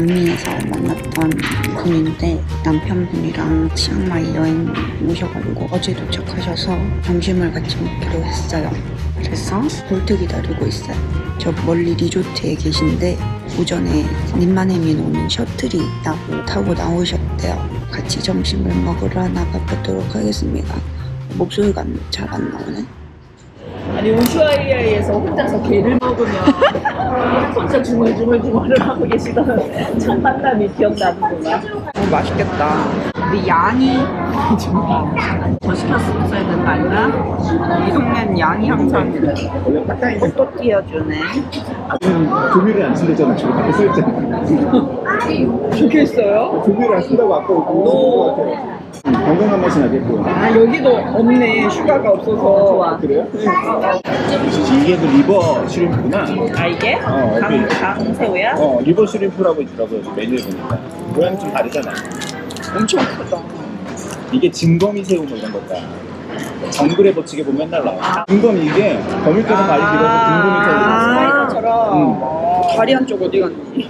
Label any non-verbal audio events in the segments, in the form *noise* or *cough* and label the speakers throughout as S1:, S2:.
S1: 단미에서 만났던 분인데 남편분이랑 치앙마이 여행 오셔가지고 어제 도착하셔서 점심을 같이 먹기로 했어요. 그래서 볼트 기다리고 있어요. 저 멀리 리조트에 계신데 오전에 님마네민 오는 셔틀이 있다고 타고 나오셨대요. 같이 점심을 먹으러 나가보도록 하겠습니다. 목소리가 잘 안 나오네.
S2: 아니 우슈아이아에서 혼자서 게를 먹으면 혼자 중얼중얼중얼을 하고 계시던 첫 만남이 기억나는구나.
S1: 오, 맛있겠다. 근데 양이 더 시켰어야 되는 거 아닌가? 이 동네는 양이 항상 또 띄워주네.
S3: 조미를 안 쓴다잖아. 저기 밖에 써있잖아.
S2: 적혀 있어요?
S3: 조미를 안 쓴다고 아까
S2: 오.
S3: 그거 같아. 음, 건강한 맛이 나겠고.
S2: 아 여기도 없네. 슈가가 없어서.
S3: 그래요? 이게 그 리버 슈림프구나.
S2: 아 이게?
S3: 어,
S2: 강,
S3: 여기.
S2: 강새우야?
S3: 어, 리버 슈림프라고 있더라고요. 메뉴에 보니까. 모양이 좀 다르잖아.
S1: 엄청 크다.
S3: 이게 진거미 새우 뭐 이런 거다. 정글에 버치게 보면 맨날 나와. 진거미 이게 거밀대가 많이 길어서 진거미 새우.
S1: 아.
S2: 스파이더처럼.
S3: 음.
S2: 어.
S1: 다리 한쪽 어디 갔니?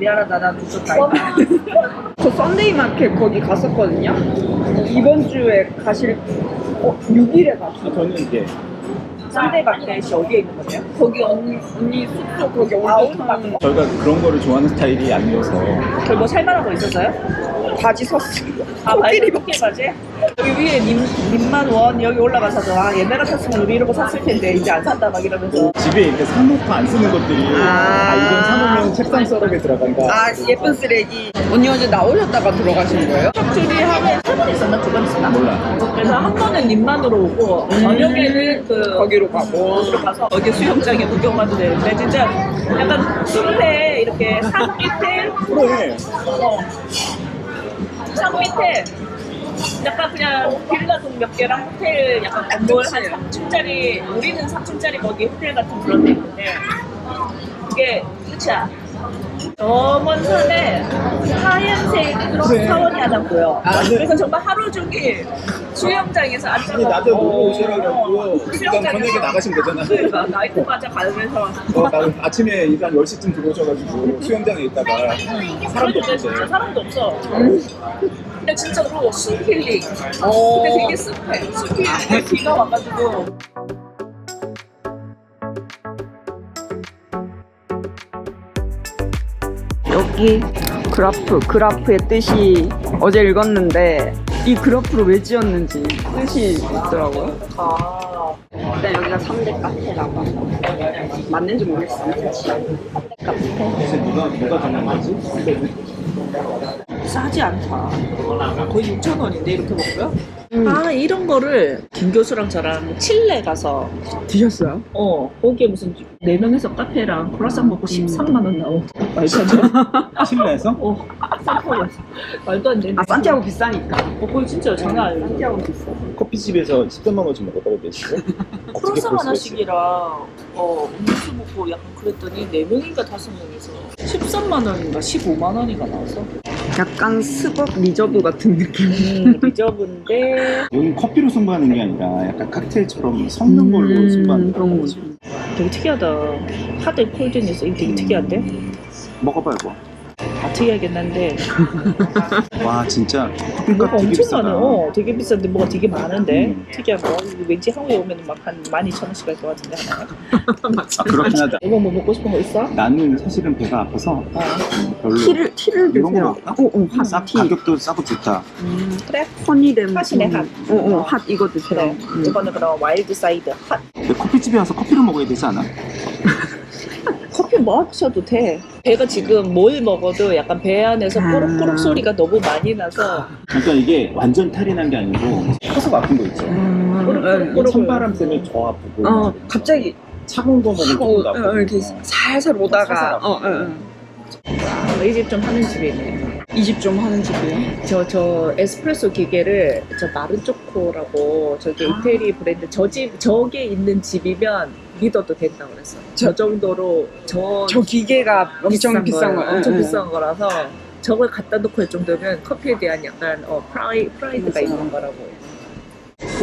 S2: 미안하다 나 두쪽 다 있다.
S1: 저 썬데이 마켓 거기 갔었거든요. 이번 주에 가실 어 6일에 갔어.
S3: 아, 저는 이제
S2: 썬데이 마켓이 어디에 있는 거예요?
S1: 거기 언니 언니 숙소 거기
S2: 아,
S1: 올드타운
S3: 저희가 그런 거를 좋아하는 스타일이 아니어서
S2: 거기 뭐 살만한 거 있었어요?
S1: 바지 샀어.
S2: 아,
S1: 코끼리
S2: 코끼리 바지? 여기 위에 님, 님만 원 여기 올라가서도 아 옛날 같았으면 우리 이런 거 샀을 텐데 이제 안 산다 막 이러면서
S3: 집에 이렇게 사놓고 안 쓰는 것들이
S1: 아.
S3: 아, 이건 사놓으면 책상 서랍에 들어간다.
S1: 아 예쁜 쓰레기. 언니 어제 나오셨다가 들어가신 거예요?
S2: 척줄이 하루에 세번 있었나 두 번 있었나?
S3: 몰라.
S2: 그래서 한 번은 님만으로 오고 저녁에는 그
S1: 거기로 가고.
S2: 거기로 가서 어디 수영장에 구경하도 되는데 진짜 약간 숲에 이렇게 산 밑에
S3: 그래.
S2: 어, 산 밑에 약간 그냥 빌라 동 몇 개랑 호텔 약간 건물 한 3층짜리 우리는 3층짜리 거기 호텔 같은 그런 데 있는데 그게 끝이야 저 먼 산에 하얀색 그런
S3: 그래.
S2: 사원이 하나 보여
S3: 아, 네.
S2: 그래서 정말 하루 종일 수영장에서
S3: 아니
S2: 앉아서
S3: 나도 놀러 오시라고 일단
S2: 수영장에서
S3: 저녁에 나가신 거잖아.
S2: 그러니까 나이트 맞아 가면서.
S3: 어, 나 아침에 일단 10시쯤 들어오셔가지고 수영장에 있다가 사람도
S2: 그런데
S3: 없대.
S2: 진짜 사람도 없어. 근데 진짜로 숲힐링. 근데 되게 습해. 숲이 비가 와가지고
S1: 여기 그래프 그래프의 뜻이 어제 읽었는데 이 그래프를 왜 지었는지 뜻이 있더라고요.
S2: 아
S1: 일단 여기가 3대 카페라고 합니다. 맞는지 모르겠어.
S3: 혹시 누가 누가 정한 거지?
S2: 싸지 않다 거의 6천 원인데 이렇게 먹고요 아 이런 거를 김 교수랑 저랑 칠레 가서
S1: 드셨어요?
S2: 어 거기에 무슨 네 명에서 카페랑 크로상 먹고 13만 원 나오 말도 안 돼. *laughs*
S3: 실내에서?
S2: 어 산타고였어 말도 안 되네
S1: 아 산티아고 비싸니까.
S2: 어 그거 진짜 장난 아니야
S1: 산티아고 비싸.
S3: 커피집에서 13만 원씩 먹었다고 그랬어?
S2: 크로상 하나씩이랑 어 음료수 먹고 약간 그랬더니 네 명인가 다섯 명이서 13만 원인가 15만 원인가 나왔어
S1: 약간 스벅 리저브 같은 느낌.
S2: 음 리저브인데 *laughs*
S3: 여기 커피로 승부하는 게 아니라 약간 칵테일처럼 섞는 걸로
S1: 음,
S3: 승부하는
S1: 그런
S3: 거지.
S2: 되게 특이하다 하드 콜드니스 이거 되게 특이한데
S3: 먹어봐요, 뭐.
S2: 한데 *laughs*
S3: 와, 진짜
S2: 뭐가
S3: 커피값 되게
S2: 엄청
S3: 비싸다.
S2: 많아 어 되게 비싼데 뭐가 되게 많은데
S3: 음.
S2: 특이한 거 이거 왠지 한국에 오면 막 한 12,000원씩 할 것 같은데 하나에 *laughs*
S3: 아, 그렇긴 하다.
S2: 이거 뭐 먹고 싶은 거 있어?
S3: 나는 사실은 배가 아파서
S2: 어
S3: 별로
S1: 티를 티를
S3: 이런 거
S1: 드세요.
S3: 먹을까?
S1: 어, 어, 핫
S3: 싸,
S1: 티.
S3: 가격도 싸고 좋다.
S2: 음, 그래
S1: 허니램.
S2: 핫이네, 핫.
S1: 어, 어, 핫 이거 드세요.
S2: 그래
S1: 음.
S2: 이거는 그럼 와일드 사이드 핫
S3: 근데 커피집에 와서 커피를 먹어야 되지 않아? *laughs*
S2: 커피 마셔도 돼 배가 지금 뭘 먹어도 약간 배 안에서
S1: 아.
S2: 꼬록꼬록 소리가 너무 많이 나서
S3: 그러니까 이게 완전 탈이 난 게 아니고 커서 아픈 거 있죠.
S1: 음,
S2: 꼬르륵.
S1: 음.
S3: 찬바람 때문에 저 아프고
S1: 어, 갑자기
S3: 차가운 거 먹으면
S1: 하고
S3: 조금
S1: 어, 이렇게 살살 오다가
S3: 살살
S1: 어, 어, 어.
S2: 이 집 좀 하는 집이네
S1: 이집 좀 하는 집이에요.
S2: 저, 저 에스프레소 기계를 저 마른초코라고 저기
S1: 아.
S2: 이태리 브랜드 저 집, 저게 있는 집이면 믿어도 된다고 그랬어. 저,
S1: 저-
S2: 정도로 저,
S1: 저 기계가 엄청 비싼,
S2: 거예요.
S1: 거.
S2: 엄청
S1: 응, 응.
S2: 비싼 거라서 저걸 갖다 놓고 할 정도면 커피에 대한 약간 어, 프라이, 프라이드가
S1: 맞아요.
S2: 있는 거라고.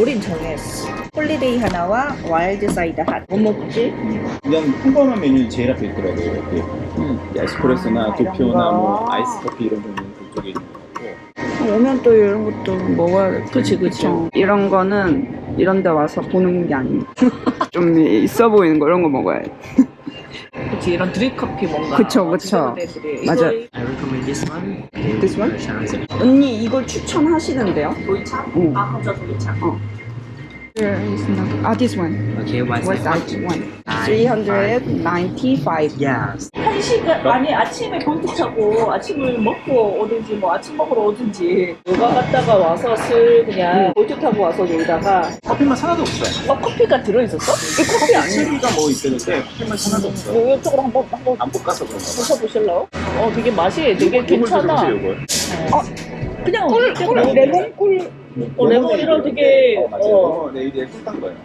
S2: 우린 정했어. 홀리데이 하나와 와일드 사이드 핫. 뭐 먹지?
S3: 그냥 평범한 메뉴는 제일 앞에 있더라고요. 이렇게 에스프레소나 도피오나 뭐 아이스 커피 이런 종류는 그쪽에 있는 거고.
S1: 오면 또 이런 것도 먹어야 돼.
S2: 그치, 그치.
S1: 이런 거는 이런 데 와서 보는 게 아니고 *laughs* 좀 있어 보이는 거 이런 거 먹어야 돼.
S2: 그치, 이런 드립 커피 뭔가.
S1: 그쵸, 그쵸. 맞아.
S2: 이거
S4: I recommend this one.
S1: This one? 언니 이걸 추천하시는데요?
S2: 도이차?
S1: 응.
S2: 아, 감자 도이차.
S1: There is not. Ah, this one.
S4: Okay, one
S1: What's that
S4: second.
S1: one? 395.
S4: Yes.
S2: 한 시간, 아니, 아침에 볼트 타고 아침을 먹고 오든지, 뭐 아침 먹으러 오든지, 요가 갔다가 와서 슬 그냥 볼트 타고 와서 놀다가,
S3: 커피만 하나도 없어.
S2: 어, 커피가 들어 있었어?
S1: 이 커피 아니야?
S3: 체리가 뭐 있었는데 커피만 하나도 없어.
S2: 뭐, 이쪽으로 한번, 한번
S3: 안 볶아서 그런가 봐.
S2: 드셔보실래요? 어, 되게 맛이 되게 괜찮아.
S3: 이걸.
S2: 그냥
S1: 꿀, 꿀, 레몬 꿀.
S2: 어, 레몬이랑 되게,
S3: 어, 맞아요.
S2: 어.
S3: 레몬 네일에 꿀딴 거예요.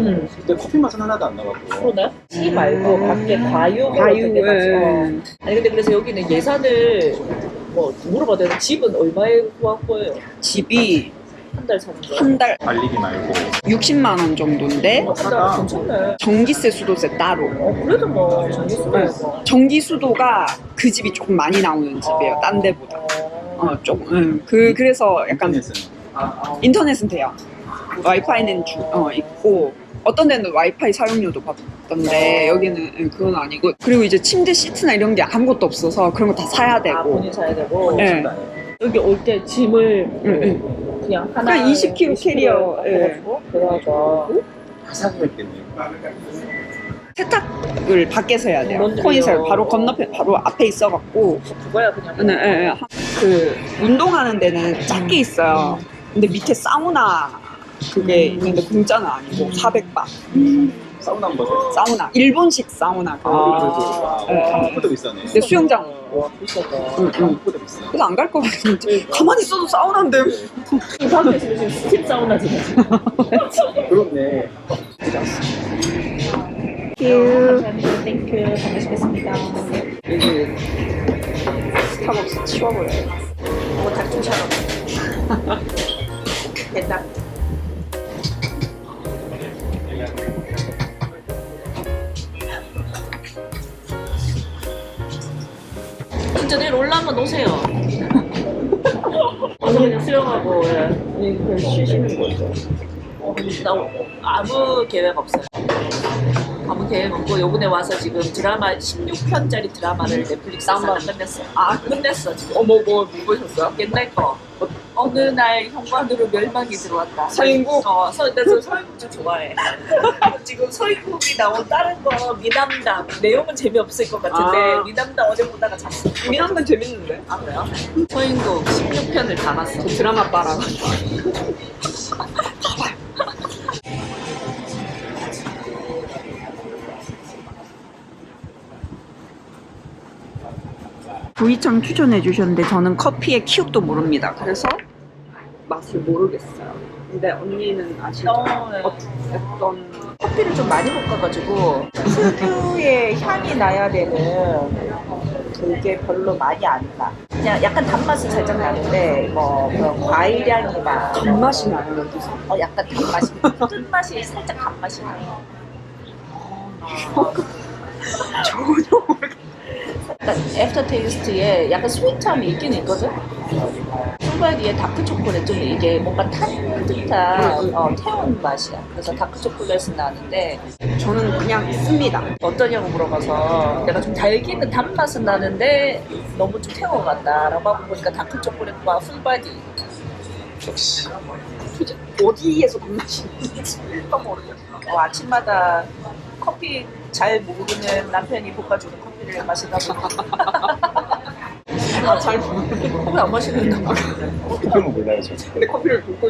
S2: 음,
S3: 근데 커피 맛은 하나도 안 나갖고.
S2: 그러네. 티 말고 밖에 과육으로
S1: 과육,
S2: 되게. 아니 근데 그래서 여기는 예산을 뭐 물어봐도 되는 집은 얼마에 구한 거예요?
S1: 집이
S2: 한 달 사는 거.
S1: 한달
S3: 말리기 말고.
S1: 60만 원 정도인데
S2: 한달 괜찮네.
S1: 전기세 수도세 따로.
S2: 어 그래도 뭐 전기세가
S1: 네.
S2: 뭐.
S1: 전기 수도가 그 집이 조금 많이 나오는 집이에요. 딴 데보다. 어, 조금. 응. 그 그래서 약간
S3: 인터넷은
S1: 인터넷은 돼요. 와이파이는 주, 어, 있고 어떤 데는 와이파이 사용료도 받던데 여기는 응, 그건 아니고 그리고 이제 침대 시트나 이런 게 아무것도 없어서 그런 거 다 사야
S2: 아
S1: 되고
S2: 본인 사야 되고
S1: 네.
S2: 여기 올 때 짐을
S1: 응, 응.
S2: 그냥 하나
S1: 그냥 20kg 캐리어, 예.
S3: 사고 있겠네.
S1: 세탁을 밖에서 해야 돼요. 코인셀 바로 건너편 바로 앞에 있어가지고
S2: 그거야 그냥
S1: 네, 네, 네. 그 운동하는 데는 작게 있어요. 근데 밑에 사우나 그게 있는데 공짜는 아니고 400바
S3: 사우나 한 번.
S1: 사우나. 일본식 사우나 그
S3: 아,
S1: 네.
S3: 한국보다 비싸네.
S1: 근데 수영장.
S2: 와 비싸다.
S1: 응, 응.
S3: 한국보다 비싸.
S1: 그래서 안 갈 거 같은데 가만히 있어도 사우나인데.
S2: 이 있으면 지금 스팀 사우나지
S3: 그렇네.
S2: 감사합니다 땡큐 잘 마시겠습니다.
S1: 스타벅스 치워버려요.
S2: 뭐 닭중처럼 *laughs* 됐다 진짜 내일 올라오면 오세요. *laughs* 어서 그냥 수영하고 예.
S1: 그냥 쉬시는 거죠.
S2: 어, 나 아무 계획 없어요. 아무 계획 없고 요번에 와서 지금 드라마 16편짜리 드라마를 넷플릭스 다 끝냈어. 아 끝냈어 지금.
S1: 어머 뭐, 뭐 보셨어요?
S2: 옛날 거 어느 날 현관으로 멸망이 들어왔다.
S1: 서인국?
S2: 어, 서, 나저 서인국 좀 좋아해. *laughs* 지금 서인국이 나온 다른 거 미남당 내용은 재미없을 것 같은데
S1: 아.
S2: 미남당 어제 보다가 잤어.
S1: 미남은 재밌는데
S2: 아 그래요? 서인국 16편을 다 봤어.
S1: 저 드라마 빨아 구이창 추천해 주셨는데 저는 커피의 키육도 모릅니다. 그래서 맛을 모르겠어요. 근데 언니는 아시죠?
S2: 어, 네.
S1: 어떤
S2: 커피를 좀 많이 볶아가지고 특유의 향이 나야 되는 그게 별로 많이 안 나. 그냥 약간 단맛은 살짝 나는데 뭐 그런 과일향이나
S1: 단맛이 나요 여기서.
S2: 어 약간 단맛이 *laughs* 끝맛이 살짝 단맛이 나요. *laughs*
S1: 전혀
S2: 약간 애프터 테이스트에 약간 스윗함이 있긴 있거든. 풀바디에 다크 초콜릿 좀 이게 뭔가 탄 듯한 어, 태운 맛이야. 그래서 다크 초콜릿은 나는데
S1: 저는 그냥 씁니다.
S2: 어떠냐고 물어봐서 내가 좀 달기는 단맛은 나는데 너무 좀 같다라고 하고 보니까 다크 초콜릿과 풀바디
S3: 역시.
S1: 도대체 어디에서 있는지 일단 모르겠어.
S2: 어, 아침마다 커피 잘 모르는 남편이 볶아주는 커피 를 마시다 보니까 *laughs*
S1: 아잘 모르겠어.
S2: 커피 안 마시는 거
S3: 그런 거 몰라요, 저.
S1: 근데 커피를 붓고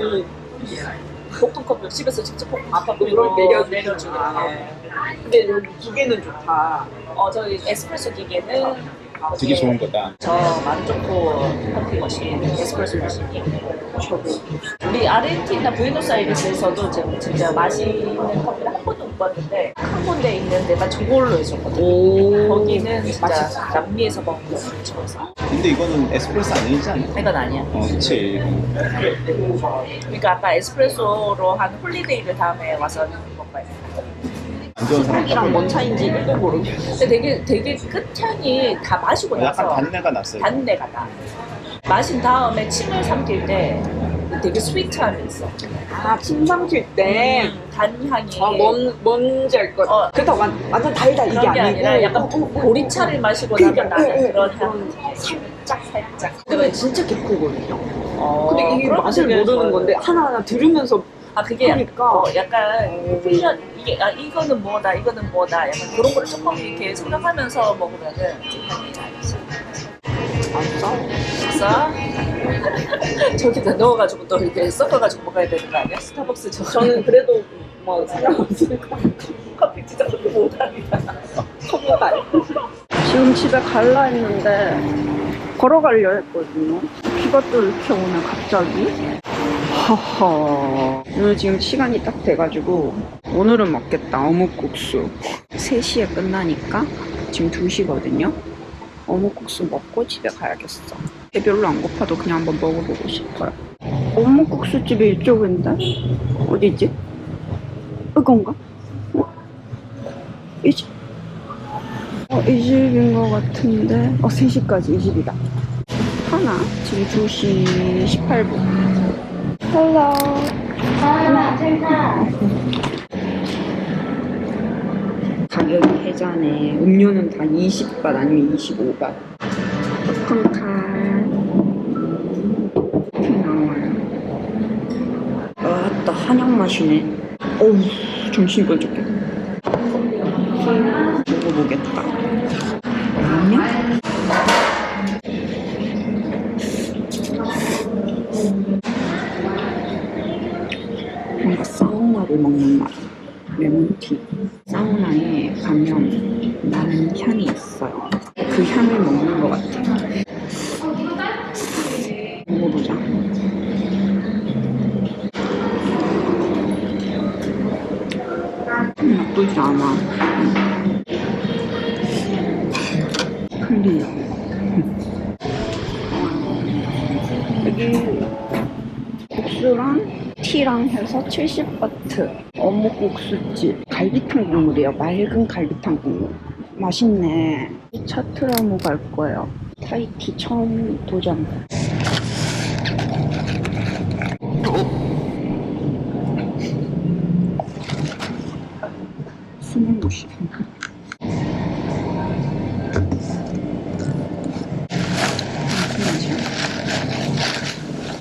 S2: 볶은 커피 집에서 직접 볶은 아빠
S1: 이걸 아.
S2: 거.
S1: 근데 여기 기계는 좋다.
S2: 어, 저희 에스프레소 기계는
S3: 되게 좋은 거다.
S2: 저 만조코 커피 머신, 에스프레소 머신이 저도 우리 아르헨티나 부에노스아이레스에서도 지금 진짜 맛있는 커피를 한 번도 못 봤는데 큰 군데 있는 데가 저걸로 해줬거든.
S1: 오.
S2: 거기는 진짜. 남미에서 먹는 거 근처에서.
S3: 근데 이거는 에스프레소 아니지 않나?
S2: 이건 아니야.
S3: 어, 그치.
S2: 그러니까 아까 에스프레소로 한 홀리데이를 다음에 와서 먹어야 돼.
S3: 안 좋은 사람.
S1: 이랑 뭔 차인지 1도 모르겠어.
S2: 근데 되게 되게 끝향이 다 마시고 나서
S3: 약간 단내가 났어요.
S2: 단내가 나. 마신 다음에 침을 삼킬 때 되게 스위트함이 있어.
S1: 아, 침 삼킬 때.
S2: 음, 단향이.
S1: 아, 뭔, 뭔지 알 것 같아.
S2: 어.
S1: 그렇다고 완, 완전 달다 이게
S2: 그런 게
S1: 아니고.
S2: 아니라 약간
S1: 어, 어, 어.
S2: 보리차를 마시고 나면
S1: 그러니까,
S2: 나는
S1: 예, 예,
S2: 그런 향. 살짝 살짝.
S1: 내가 진짜 개코거든요.
S2: 어,
S1: 근데 이게 맛을 모르는. 건데 하나하나 들으면서
S2: 아 그게 약-
S1: 하니까.
S2: 어, 약간 훈련 이게 아 이거는 뭐다 이거는 뭐다 약간 그런 거를 조금 이렇게 생각하면서 먹으면은
S1: 싸워.
S2: 그래서 저기 다 넣어가지고 또 이렇게 섞어가지고 먹어야 되는 거 아니야? 스타벅스 저
S1: 저는 그래도 뭐 *laughs*
S2: 커피 진짜 그렇게 못합니다.
S1: 컵달. 지금 집에 갈라 했는데 걸어가려 했거든요. 비가 또 이렇게 오네 갑자기. 하하. 오늘 지금 시간이 딱 돼가지고 오늘은 먹겠다 어묵국수. 3시에 끝나니까 지금 2시거든요. 어묵국수 먹고 집에 가야겠어. 배 별로 안 고파도 그냥 한번 먹어보고 싶어요. 어묵국수 집이 이쪽인데? 어디지? 이건가? 어? 이 집? 어, 이 집인 것 같은데. 어, 3시까지 이 집이다. 하나? 지금 2시 18분. 헬로. 가격이 해자네. 음료는 다 20바 아니면 25바. 큰 이렇게 나와요. 아따, 한약 맛이네. 어우, 정신이 번쩍해. 클리어. 여기 국수랑 티랑 해서 70바트 어묵국수집 갈비탕 국물이에요. 맑은 갈비탕 국물. 맛있네. 차트라무 갈 거예요. 타이티 처음 도전. 숨을 못 쉬어.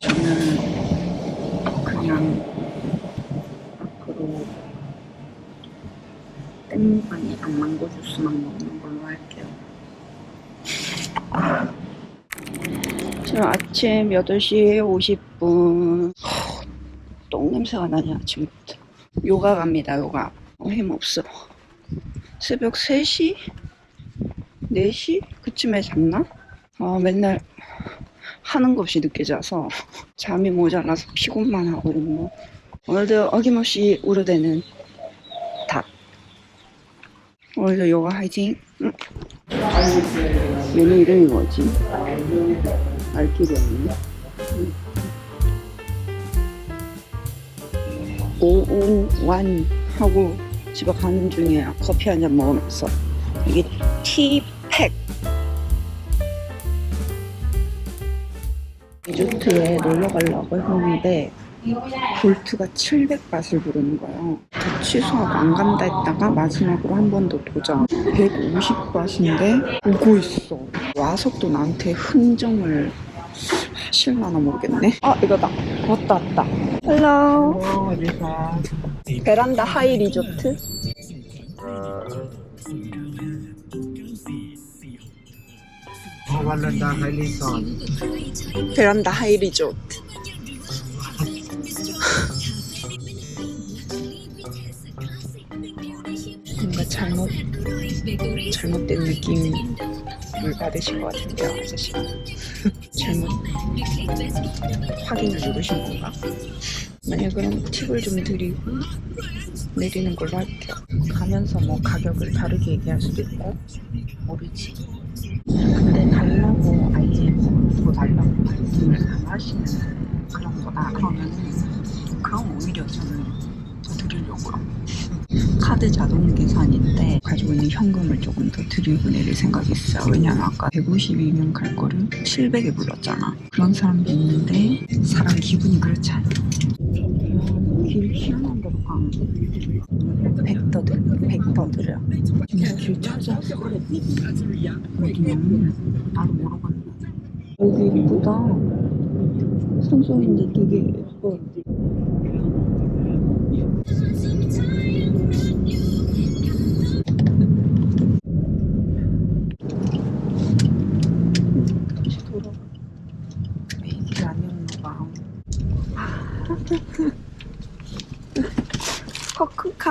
S1: 저는 그냥 앞으로 땡무반이랑 망고 주스만 먹는 걸로 할게요. 지금 아침 8시 50분. 똥 냄새가 나냐, 아침부터. 요가 갑니다, 요가. 어, 힘없어. 새벽 3시? 4시? 그쯤에 잤나? 아, 맨날 하는 거 없이 늦게 자서 잠이 모자라서 피곤만 하고 있네. 오늘도 어김없이 우르대는 닭. 오늘도 요가 화이팅. 응. 메뉴 이름이 뭐지? 알 길이 없네. 응. 오온완 하고 집에 가는 중이에요. 커피 한 잔 먹으면서. 이게 티팩. 리조트에 놀러 가려고 했는데 볼트가 700밭을 부르는 거예요. 다 취소하고 안 간다 했다가 마지막으로 한 번 더 도전. 150밭인데 오고 있어. 와석도 나한테 흥정을 하실라나 모르겠네. 아 이거다. 왔다 왔다. 헬로. 베란다 하이 리조트.
S4: 어, 베란다 하이 리조트.
S1: 베란다 하이 리조트. 잘못 잘못된 느낌을 받으신 것 같은데요, 아저씨가. *laughs* 잘못 확인을 누르신 건가? 만약 그럼 팁을 좀 드리고 내리는 걸로 할게요. 가면서 뭐 가격을 다르게 얘기할 수도 있고 모르지. 근데 달라고 아예 뭐더 달라고 말씀을 안 하시는 그런 거다 그러면 그럼 오히려 저는 더 드리려고요. 카드 자동 계산인데 가지고 있는 현금을 조금 더 내릴 생각이 있어요. 왜냐면 아까 150이면 갈 거를 700에 불렀잖아. 그런 사람도 있는데 사람 기분이 그렇지 않아. 길 희한한 데로 가. 벡터들, 벡터들이야. 그냥 길 찾아서 어디냐? 나도 모르겠네. 여기 이쁘다. 산소인데 되게 예뻐.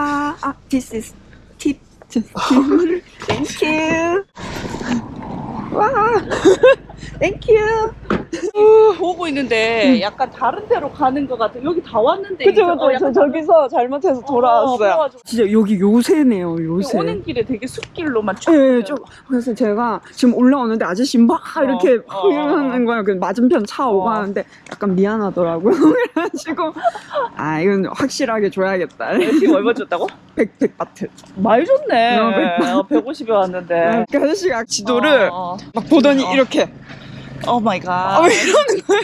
S1: 코크카. 아, this is tip. Thank you. 와, thank you.
S2: 보고 있는데 약간 다른 데로 가는 것 같아. 여기 다 왔는데.
S1: 그죠, 그죠.
S2: 어,
S1: 저
S2: 약간
S1: 저기서 잘못해서
S2: 어,
S1: 돌아왔어요.
S2: 그래가지고
S1: 진짜 여기 요새네요, 요새.
S2: 오는 길에 되게 숲길로만 쭉.
S1: 예, 좀 그래서 제가 지금 올라오는데 아저씨 막 이렇게
S2: 어, 어,
S1: 이러는 거예요. 그 맞은편 차 오고
S2: 어.
S1: 하는데 약간 미안하더라고요. *laughs* 그래가지고 아 이건 확실하게 줘야겠다.
S2: 지금 얼마 줬다고? *laughs*
S1: 100, 100바트.
S2: 많이 줬네.
S1: 어, 백-
S2: 어, 150에 왔는데.
S1: 그 아저씨가 지도를
S2: 어, 어.
S1: 막 보더니
S2: 어.
S1: 이렇게
S2: 오 마이 갓.
S1: 아, 왜 이러는 거야?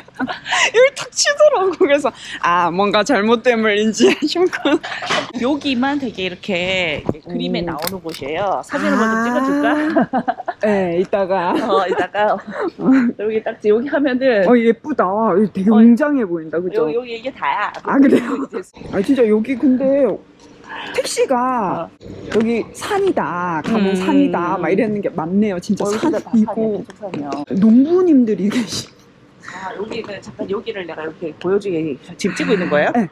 S1: 여기 탁 치더라고. 그래서 아 뭔가 잘못됨을 인지하셨구나. *laughs*
S2: 여기만 되게 이렇게 그림에
S1: 오.
S2: 나오는 곳이에요. 사진을
S1: 아.
S2: 먼저 찍어줄까? *laughs*
S1: 네, 이따가.
S2: 어, 이따가 *laughs* 여기 딱 여기 하면은
S1: 어 예쁘다. 되게
S2: 어.
S1: 웅장해 보인다, 그죠?
S2: 여기, 여기 이게 다야.
S1: 아, 그래요? 아 진짜 여기 근데 택시가 여기 산이다 가면
S2: 음.
S1: 산이다 막 이러는 게 많네요 진짜
S2: 어, 다
S1: 산이고
S2: 산이야.
S1: 농부님들이 *laughs* 계시
S2: 아, 여기는 잠깐 여기를 내가 이렇게 보여주기 지금 찍고 있는 거예요?
S1: 네.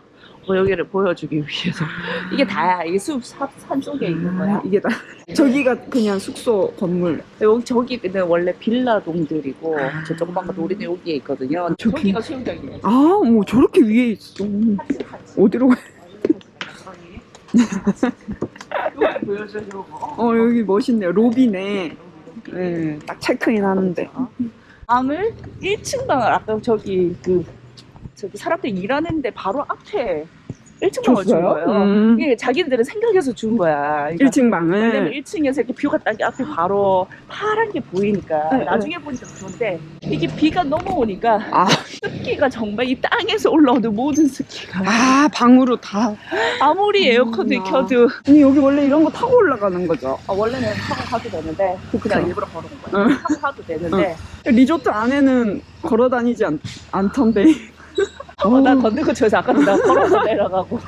S2: 어, 여기를 보여주기 위해서 이게 다야. 이게 숲, 산, 산 속에 있는 거야.
S1: 아, 이게 다 *laughs* 저기가 그냥 숙소 건물
S2: 여기 저기는 원래 빌라 동들이고
S1: 아.
S2: 저 조그만 거 우리는 여기에 있거든요.
S1: 저기?
S2: 저기가 수영장이에요.
S1: 아뭐 저렇게 위에 있어 어디로 가?
S2: 여기.
S1: 어 여기 멋있네요 로비네 네, 딱 체크인 하는데
S2: 방을 1층 방을 아까 저기 그 저기 사람들 일하는데 바로 앞에 1층 방을 준 거예요.
S1: 음.
S2: 이게 자기들은 생각해서 준 거야. 그러니까
S1: 1층
S2: 왜냐면
S1: 방을
S2: 1층에서 이렇게 뷰가 딱 앞에 바로 파란 게 보이니까
S1: 네,
S2: 나중에 보니까 좋은데 이게 비가 넘어오니까
S1: 아.
S2: 습기가 정말 이 땅에서 올라오는 모든 습기가
S1: 아 방으로 다
S2: 아무리 에어컨을
S1: 음,
S2: 켜도
S1: 아니 여기 원래 이런 거 타고 올라가는 거죠
S2: 아, 원래는 타고 가도 되는데 그냥
S1: 그쵸.
S2: 일부러 걸어온 거야.
S1: 응.
S2: 타고 가도 되는데
S1: 리조트 안에는 걸어 다니지 않, 않던데
S2: 어, 나 걷는 거 저기서 아까도 나 걸어서 내려가고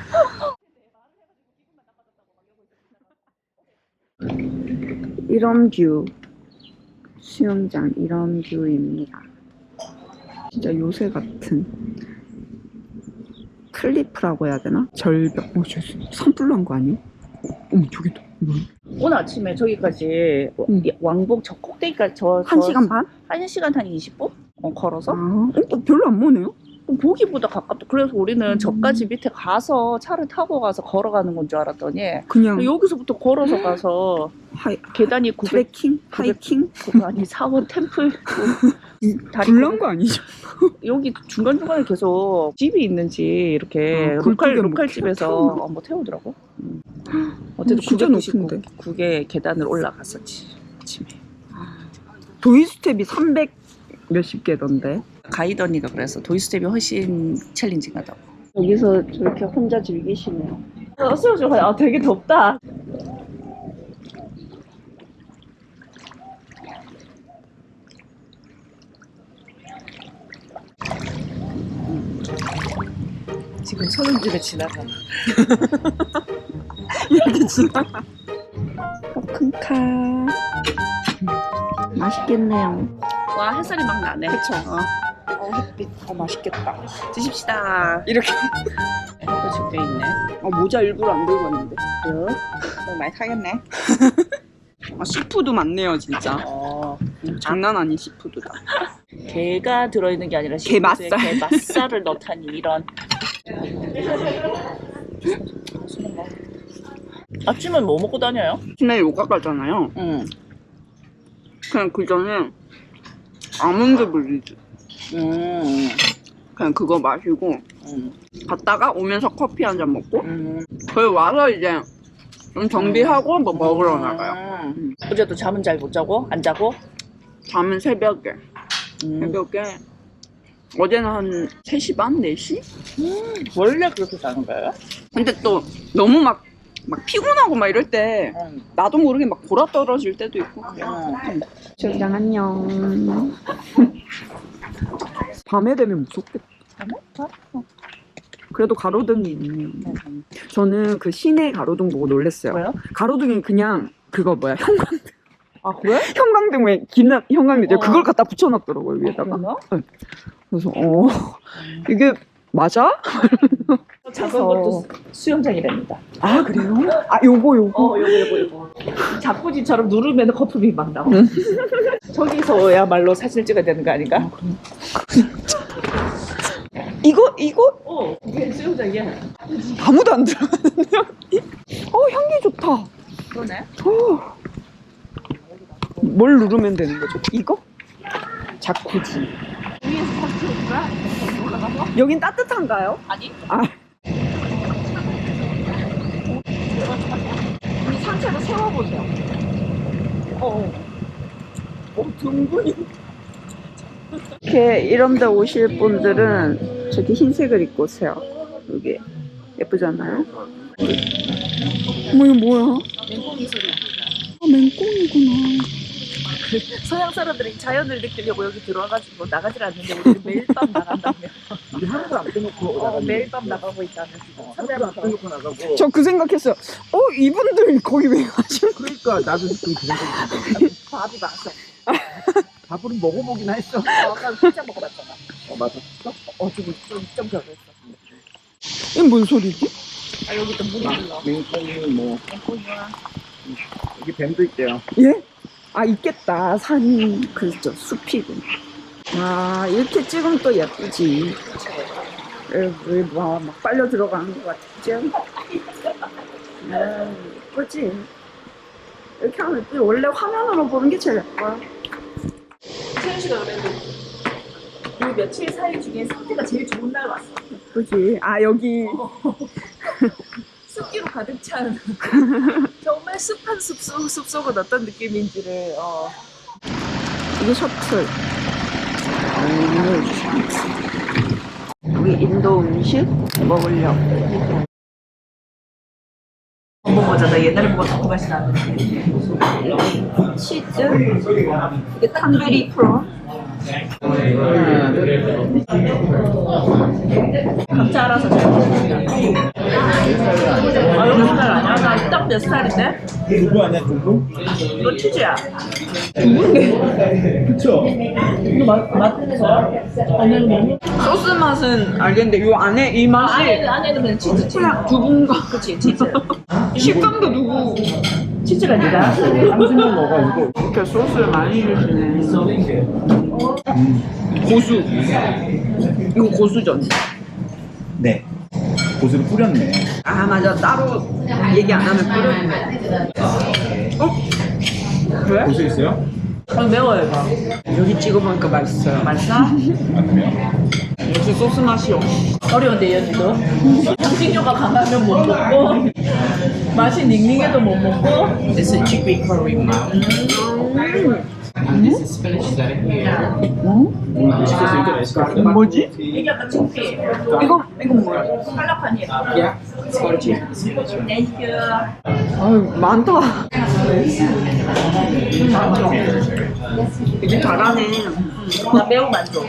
S1: 이런 뷰 수영장 이런 뷰입니다 진짜 요새 같은 클리프라고 해야 되나? 절벽 어, 저 산불 난 거 아니에요? 어머 저기도?
S2: 오늘 아침에 저기까지
S1: 응.
S2: 이 왕복 저 꼭대기까지 저,
S1: 한
S2: 저-
S1: 시간 반?
S2: 한 시간 한 20분? 어, 걸어서?
S1: 아, 어, 별로 안 머네요?
S2: 보기보다 가깝다. 그래서 우리는
S1: 음.
S2: 저까지 밑에 가서 차를 타고 가서 걸어가는 건 줄 알았더니
S1: 그냥
S2: 여기서부터 걸어서 가서
S1: 하이,
S2: 계단이 900
S1: 트레킹? 하이킹?
S2: 그거 아니 사원 템플
S1: 불난 거 아니죠?
S2: 여기 중간 중간에 계속 집이 있는지 이렇게
S1: 아, 굴뚝에
S2: 로컬
S1: 뭐
S2: 로컬 집에서
S1: 태우나?
S2: 어, 뭐 태우더라고. 음. 어쨌든
S1: 진짜
S2: 999 국의 계단을 올라갔었지 아침에.
S1: 도이스텝이 300 몇십 개던데
S2: 가이드 언니가 그래서 도이스텝이 훨씬 챌린징하다고.
S1: 여기서 저렇게 혼자 즐기시네요
S2: 어서 오죠. 아 되게 덥다. 지금 서른집에 지나가. *laughs*
S1: 이렇게 지나가 큰카 맛있겠네요
S2: 와 햇살이 막 나네.
S1: 그쵸.
S2: 어.
S1: 어 햇빛 어 맛있겠다
S2: 드십시다.
S1: 이렇게
S2: 지금 돼 있네.
S1: 어, 모자 일부러 안 들고 왔는데
S2: 그래요? 너무 많이 타겠네.
S1: 아, *laughs* 시푸드 많네요 진짜
S2: 어.
S1: 장난 아닌 시푸드다 *laughs*
S2: 게가 들어있는 게 아니라
S1: 게맛살.
S2: 게맛살을 넣다니 이런. *laughs* 아침은 뭐 먹고 다녀요?
S1: 아침에 요가 가잖아요.
S2: 응.
S1: 그냥 그 전에 아몬드 블리즈.
S2: 음.
S1: 그냥 그거 마시고
S2: 음.
S1: 갔다가 오면서 커피 한 잔 먹고
S2: 음.
S1: 거기 와서 이제 좀 정비하고 뭐 먹으러 나가요.
S2: 음. 어제도 잠은 잘 못 자고 안 자고.
S1: 잠은 새벽에.
S2: 음.
S1: 새벽에 어제는 한 3시 반? 4시?
S2: 원래 그렇게 자는 거예요?
S1: 근데 또 너무 막, 막 피곤하고 막 이럴 때
S2: 응.
S1: 나도 모르게 막 돌아 떨어질 때도 있고
S2: 응.
S1: 주장 안녕 *laughs* 밤에 되면 무섭겠다 그래도 가로등이 있네요 저는 그 시내 가로등 보고 놀랐어요
S2: 왜요?
S1: 가로등이 그냥 그거 뭐야 형광등
S2: 아 그래? *laughs*
S1: 형광등 왜긴 형광등
S2: 어.
S1: 그걸 갖다 붙여놨더라고요 위에다가
S2: 그랬나?
S1: 그래서 어 이게 맞아? *laughs*
S2: 작은 것도 수- 수영장이랍니다.
S1: 아 그래요? 아 요거 요거
S2: 어, 요거, 요거, 요거. 자쿠지처럼 누르면 거품이 막 나와.
S1: 음. *laughs*
S2: 저기서야말로 사진 찍어야 되는 거 아닌가?
S1: 이거 이거
S2: 어, 그게 수영장이야.
S1: 아무도 안 들어갔는데요? 어 향기 좋다
S2: 그러네.
S1: 어. 뭘 누르면 되는 거죠? 이거? 자쿠지
S2: 위에서 거야? 거기 올라가서?
S1: 여긴 따뜻한가요?
S2: 아니?
S1: 아
S2: 우리 상체로 세워보세요. 어, 어. 둥근이.
S1: 이렇게 이런 데 오실 분들은 저기 흰색을 입고 오세요 여기 예쁘잖아요? 어머 이거 뭐야? 아 맹꽁이구나 *laughs*
S2: 서양 사람들이 자연을 느끼려고 여기 들어와가지고 나가질 않는데 우리는 매일 밤 나간다며. *laughs*
S3: 우리 하루도 안 빼놓고
S2: 어,
S3: 나가는
S2: 매일 밤 나가고 있다며 지금.
S3: 하루도 안 빼놓고 나가고
S1: 저 그 생각했어요 어 이분들 거기 왜 가시는
S3: 그러니까 나도 지금 그 생각이 *laughs*
S2: 밥이 많았어.
S3: 밥으로 먹어보긴 했어
S2: 어, 아까 피자 먹어봤잖아.
S3: 어, 맞아
S2: 어, 지금 좀좀 저거 했어.
S1: 이게 뭔 소리지?
S2: 아, 여기 또 물이 흘러.
S3: 맹꽁이 뭐
S2: 맹꽁이야.
S3: 여기 뱀도 있대요
S1: 예? 아 있겠다. 산 그죠 숲이군 아 이렇게 찍으면 또 예쁘지. 왜막 막 빨려 들어가는 것 같지? 아 예쁘지? 이렇게 하면 예쁘지 원래 화면으로 보는 게 제일 예뻐요
S2: 세윤 씨가 그래도 요 며칠 사이 중에 상태가 제일 좋은 날 왔어.
S1: 예쁘지? 아 여기 *laughs*
S2: 습기로 가득 찬 *laughs* 정말 습한 숲속, 숲속은 어떤 느낌인지를 어.
S1: 이게 셔틀 우리 인도 음식 먹으려고
S2: 먹어보자. 나 옛날에 먹었던 그 맛이 나는데.
S1: 치즈 이게 탄두리 프론
S2: 각자 알아서 잘 먹습니다. 아, 여기 스타일 아니야? 나딱내 스타일인데?
S3: 두부 아니야 두부?
S2: 이거 치즈야.
S3: 그쵸?
S2: 이거 맛, 맛있어. 안에는 뭐?
S1: 소스 맛은 알겠는데 요 안에 이 맛이
S2: 안에는, 안에는 그냥 치즈, 치즈.
S1: 그냥 두부인가
S2: 그치, 치즈. *laughs*
S1: 식감도 두부
S2: 치즈가 아니라.
S3: 당신은 먹어가지고
S1: 이렇게 소스를 많이 주시네 고수 이거 고수전
S3: 네 고수를 뿌렸네
S1: 아 맞아 따로 얘기 안 하면 뿌렸네 어? 왜?
S3: 고수 있어요?
S2: 아, 매워요, 이거.
S1: 여기 찍어 먹으니까 맛있어요
S2: 맛있어?
S3: 맞네요
S1: 역시 소스 맛이 없어
S2: 어려운데, 연이도. 향신료가 강하면 못 먹고, 맛이 닝닝해도 못 먹고.
S4: This is chickpea curry This is here.
S1: 뭐지?
S2: 이게 약간 치피.
S1: 이거 이건 뭐야?
S4: Yeah, it's.
S2: 땡큐.
S1: 아유 많다 이제 잘하네
S2: 나 매운 만족.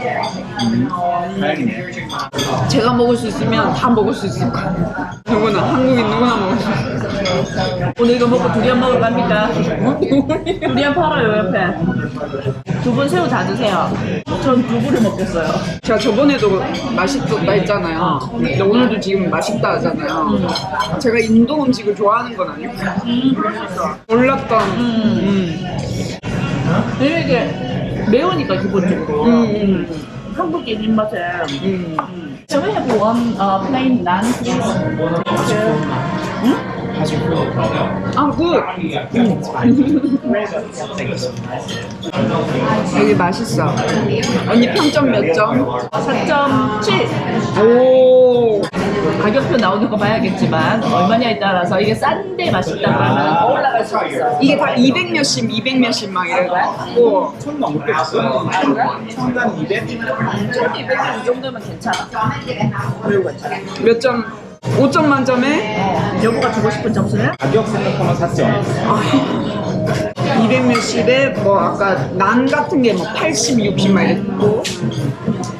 S1: 제가 먹을 수 있으면 다 먹을 수 있을 것 같아요 누구나 한국인 누구나 먹을 수 있어요
S2: 오늘 이거 먹고 두리안 먹으러 갑니까? 두리안 팔아요, 옆에. 두 분 새우 다 드세요. 전 두부를 먹겠어요.
S1: 제가 저번에도 맛있었다 했잖아요. 근데 오늘도 지금 맛있다 하잖아요. 제가 인도 음식을 좋아하는 건 아니고 몰랐던. 음.
S2: 이게 매우니까 기본적으로.
S1: 음.
S2: 한국인 입맛에.
S1: 음.
S2: Can we have one uh, plain naan, please?
S1: 아, 굿! 여기 맛있어. 언니 평점 몇 점?
S2: 4.7.
S1: 오!
S2: 가격표 나오는 거 봐야겠지만 얼마냐에 따라서 이게 싼데 맛있다 그러면 더 올라갈 수 있어.
S1: 이게 다 200 몇십, 200 몇십 막 이런 거야? 오.
S3: 천 넘게 있어. 천단 200?
S2: 1,200원 이 정도면 괜찮아.
S1: 몇 점? 5점 만점에
S2: 여보가 주고 싶은 점수는?
S3: 가격 생각하면 4점.
S1: 200 몇십에 뭐 아까 난 같은 게 뭐 80, 60 막 이랬고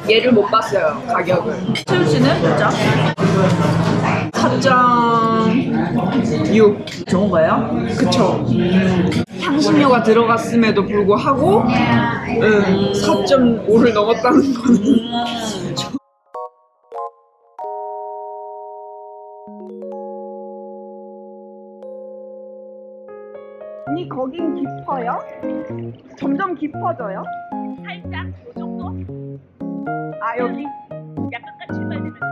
S1: 얘를 못 봤어요 가격을
S2: 최우 씨는 몇 점?
S1: 4.6
S2: 좋은 거예요?
S1: 그쵸 향신료가 들어갔음에도 불구하고 음, 4.5를 넘었다는 거는 *laughs* 거긴 깊어요? 점점 깊어져요?
S2: 살짝 그 정도?
S1: 아, 여기? 음. 약간 까칠만 되면